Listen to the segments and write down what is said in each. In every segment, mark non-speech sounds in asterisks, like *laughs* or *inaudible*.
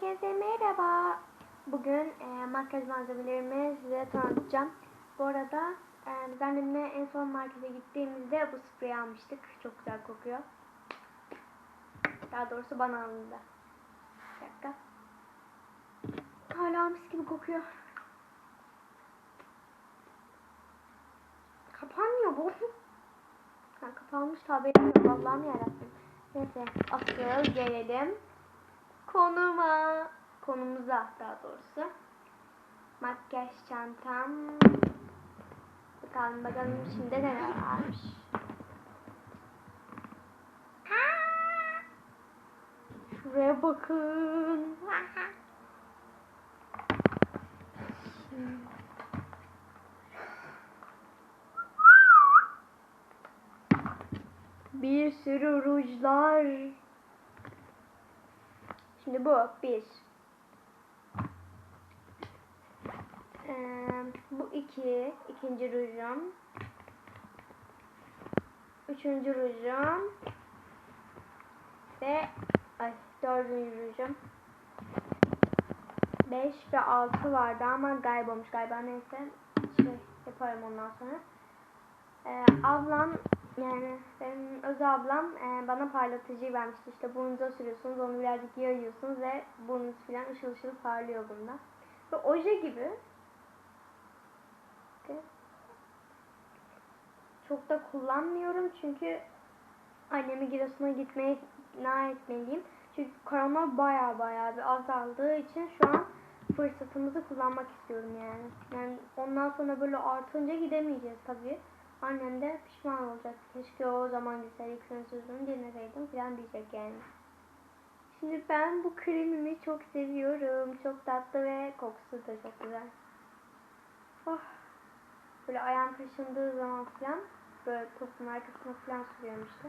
Herkese merhaba. Bugün e, makyaj malzemelerimi size tanıtacağım. Bu arada e, biz annemle en son markete gittiğimizde bu spreyi almıştık. Çok güzel kokuyor. Daha doğrusu bana alındı. Bir dakika. Hala mis gibi kokuyor. Kapanmıyor bu. Ha, kapanmış yok. Allah'ım yarabbim. Neyse asıl gelelim konuma. Konumuza daha doğrusu. Makyaj çantam. Bakalım bakalım içinde neler varmış. Şuraya bakın. Bir sürü rujlar. Şimdi bu bir. Ee, bu iki. ikinci rujum. Üçüncü rujum. Ve ay dördüncü rujum. Beş ve altı vardı ama kaybolmuş galiba neyse. Şey yaparım ondan sonra. Ee, ablam yani benim öz ablam e, bana parlatıcı vermişti. İşte burnunuza sürüyorsunuz, onu birazcık yayıyorsunuz ve burnunuz falan ışıl ışıl parlıyor bunda. Ve oje gibi. Çok da kullanmıyorum çünkü annemi Giresun'a gitmeye ikna etmeliyim. Çünkü korona baya baya bir azaldığı için şu an fırsatımızı kullanmak istiyorum yani. Yani ondan sonra böyle artınca gidemeyeceğiz tabii. Annem de pişman olacak. Keşke o zaman gitseydik senin sözünü dinleseydim falan diyecek yani. Şimdi ben bu kremimi çok seviyorum. Çok tatlı ve kokusu da çok güzel. Oh. Böyle ayağım kaşındığı zaman falan böyle topun arkasına falan sürüyorum işte.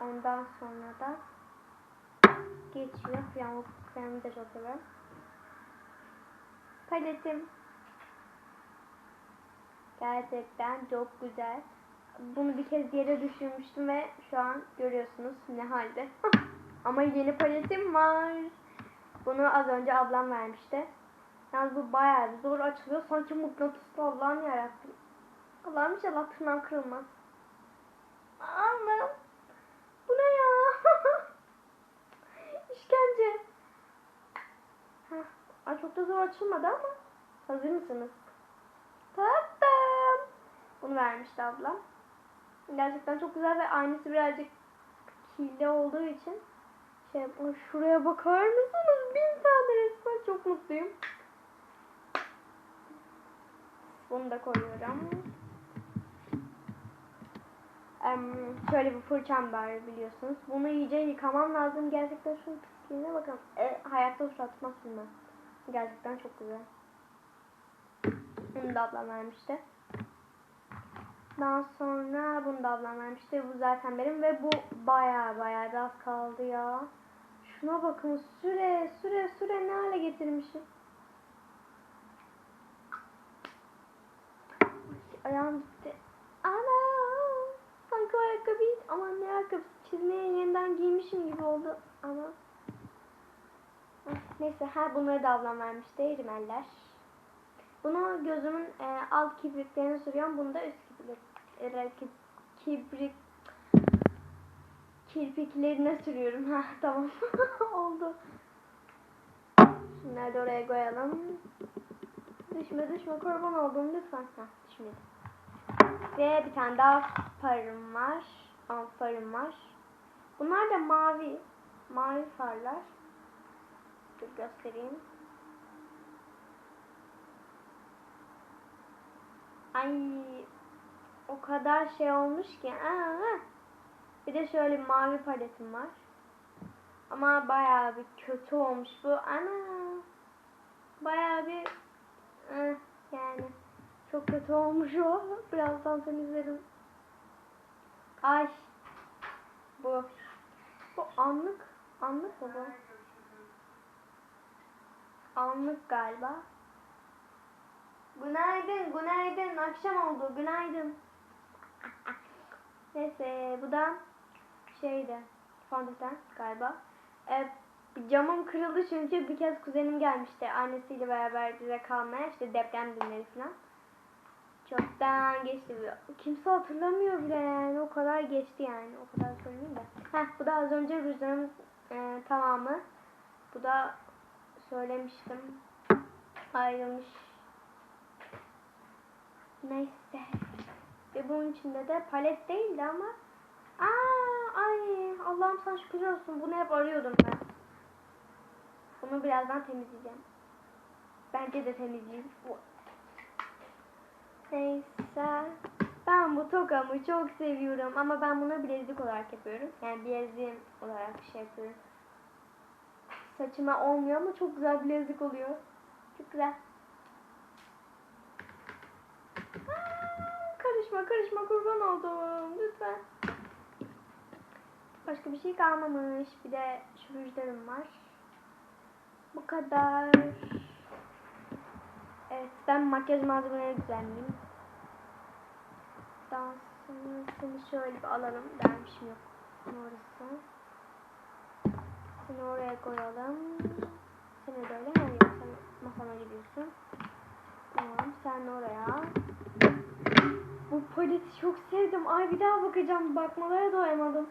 Ondan sonra da geçiyor falan. Bu kremi de çok seviyorum. Paletim. Gerçekten çok güzel. Bunu bir kez yere düşürmüştüm ve şu an görüyorsunuz ne halde. *laughs* Ama yeni paletim var. Bunu az önce ablam vermişti. Yalnız bu bayağı zor açılıyor. Sanki mıknatıslı Allah'ım yarabbim. Allah'ım inşallah tırnağım kırılmaz. Allah'ım. Bu ne ya? *laughs* İşkence. Heh. Ay çok da zor açılmadı ama. Hazır mısınız? Tatlım. Bunu vermişti ablam. Gerçekten çok güzel ve aynısı birazcık kirli olduğu için şey Ay şuraya bakar mısınız? Bin tane resmen çok mutluyum. Bunu da koyuyorum. Em, şöyle bir fırçam var biliyorsunuz. Bunu iyice yıkamam lazım. Gerçekten şunun pisliğine bakın. E, hayatta fırçatmaz bunu. Gerçekten çok güzel. Bunu da ablam vermişti. Daha sonra bunu da ablam vermişti. Bu zaten benim ve bu baya baya az kaldı ya. Şuna bakın süre süre süre ne hale getirmişim. Ay, ayağım gitti. Ana! Sanki o ayakkabıyı ama ne ayakkabısı çizmeye yeniden giymişim gibi oldu ama. Ah, Neyse her bunları da ablam vermişti rimeller. Bunu gözümün e, alt kibriklerine sürüyorum. Bunu da üst kibrik, e, ki- kibrik kirpiklerine sürüyorum. Ha *laughs* tamam. Oldu. Şunları da oraya koyalım. Düşme düşme kurban oldum lütfen. Ha düşmedi. Ve bir tane daha farım var. Aa, farım var. Bunlar da mavi. Mavi farlar. Dur göstereyim. Ay o kadar şey olmuş ki. Aa, bir de şöyle mavi paletim var. Ama bayağı bir kötü olmuş bu. Ana. Bayağı bir eh, yani çok kötü olmuş o. *laughs* Birazdan temizlerim. Ay. Bu. Bu anlık. Anlık mı bu? Anlık galiba. Günaydın, günaydın. Akşam oldu. Günaydın. Neyse, bu da şeydi. Fondöten galiba. Ee, Camım kırıldı çünkü bir kez kuzenim gelmişti annesiyle beraber bize kalmaya işte deprem günleri falan. Çoktan geçti. Kimse hatırlamıyor bile yani o kadar geçti yani o kadar söyleyeyim de. Heh bu da az önce rüzgarın e, tamamı. Bu da söylemiştim. Ayrılmış. Neyse. Ve bunun içinde de palet değildi ama. Aa, ay Allah'ım sana şükür olsun. Bunu hep arıyordum ben. Bunu birazdan temizleyeceğim. Bence de temizleyeyim. Neyse. Ben bu tokamı çok seviyorum ama ben bunu bilezik olarak yapıyorum. Yani bileziğim olarak şey yapıyorum. Saçıma olmuyor ama çok güzel bilezik oluyor. Çok güzel. Aa, karışma karışma kurban oldum. Lütfen. Başka bir şey kalmamış. Bir de şu rujlarım var. Bu kadar. Evet ben makyaj malzemeleri düzenleyeyim. Daha sonrasını şöyle bir alalım. Dermişim yok. Orası. Seni oraya koyalım. Seni de öyle her yer sen masana gidiyorsun. Tamam sen oraya. Bu paleti çok sevdim. Ay bir daha bakacağım. Bakmalara doyamadım.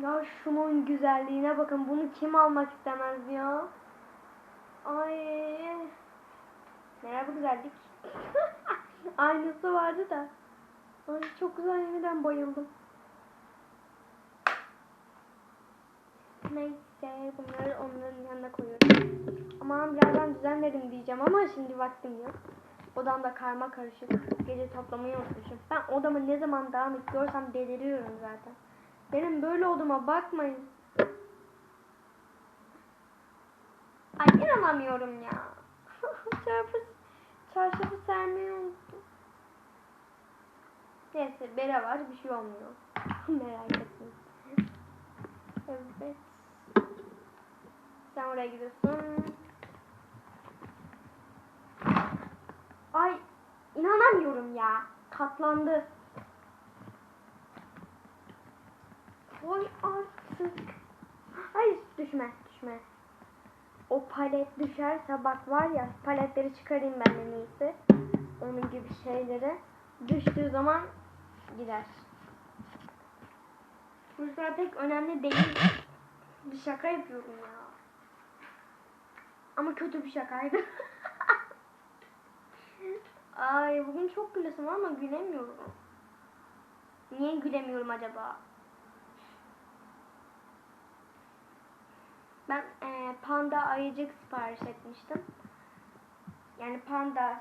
Ya şunun güzelliğine bakın. Bunu kim almak istemez ya? Ay. Merhaba güzellik. *laughs* Aynısı vardı da. Ay çok güzel yeniden bayıldım. Neyse bunları onların yanına koyuyorum. Aman birazdan düzenlerim diyeceğim ama şimdi vaktim yok. Odamda karma karışık. Gece toplamayı unutmuşum. Ben odamı ne zaman dağınık görsem deliriyorum zaten. Benim böyle odama bakmayın. Ay inanamıyorum ya. *laughs* Çarpı, çarşafı sermeyi unuttum. Neyse bere var bir şey olmuyor. *laughs* Merak etmeyin. Evet. Sen oraya gidiyorsun. Ay inanamıyorum ya. Katlandı. Koy artık. Hayır düşme düşme. O palet düşerse bak var ya paletleri çıkarayım ben en iyisi. Onun gibi şeyleri. Düştüğü zaman gider. Rüzgar pek önemli değil. Bir şaka yapıyorum ya. Kötü bir şakaydı. *laughs* Ay bugün çok gülesim ama gülemiyorum. Niye gülemiyorum acaba? Ben e, panda ayıcık sipariş etmiştim. Yani panda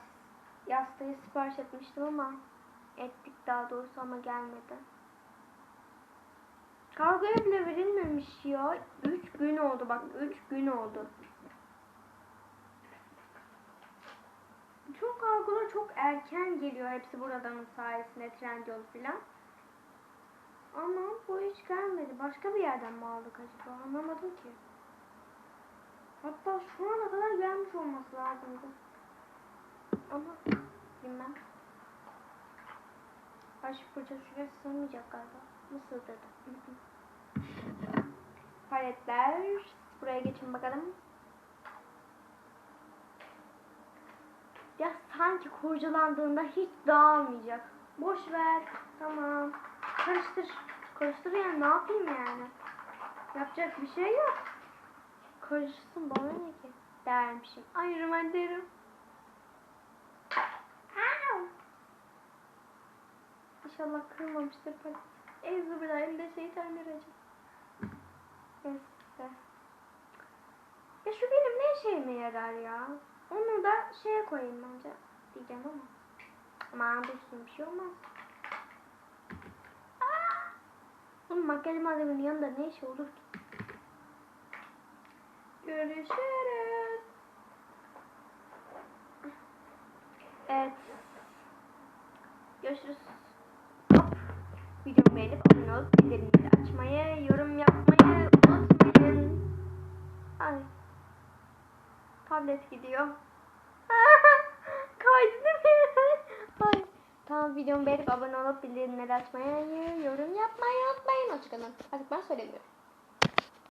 yastığı sipariş etmiştim ama ettik daha doğrusu ama gelmedi. Kargoya bile verilmemiş ya. 3 gün oldu bak 3 gün oldu. Çok kargolar çok erken geliyor. Hepsi buradanın sayesinde Trendyol filan. Ama bu hiç gelmedi. Başka bir yerden mi aldık acaba? Anlamadım ki. Hatta şu ana kadar gelmiş olması lazımdı. Ama bilmem. Ay şu fırça şuraya sığmayacak galiba. Nasıl dedi? Paletler. Buraya geçin bakalım. Ya sanki kurcalandığında hiç dağılmayacak. Boş ver. Tamam. Karıştır. Karıştır yani ne yapayım yani. Yapacak bir şey yok. Karışsın bana ne ki? Dermişim. Ay ben derim. İnşallah kırmamıştır palet. Ezberayimde şeytan vereceğim. Neyse. Ya şu benim ne işime yarar ya? Onu da şeye koyayım bence. Diyeceğim ama. Aman dursun bir şey olmaz. Bunun makyaj malzemenin yanında ne işi olur ki? Görüşürüz. Evet. Görüşürüz. Hop. Videomu beğenip abone olup bildirimleri açmayı, yorum yapmayı unutmayın. Ay. Tablet gidiyor. Kaydı değil mi? Ay. Tamam videomu beğenip abone olup bildirimleri açmayı, yorum yapmayı unutmayın. alan? Artık ben söylemiyorum.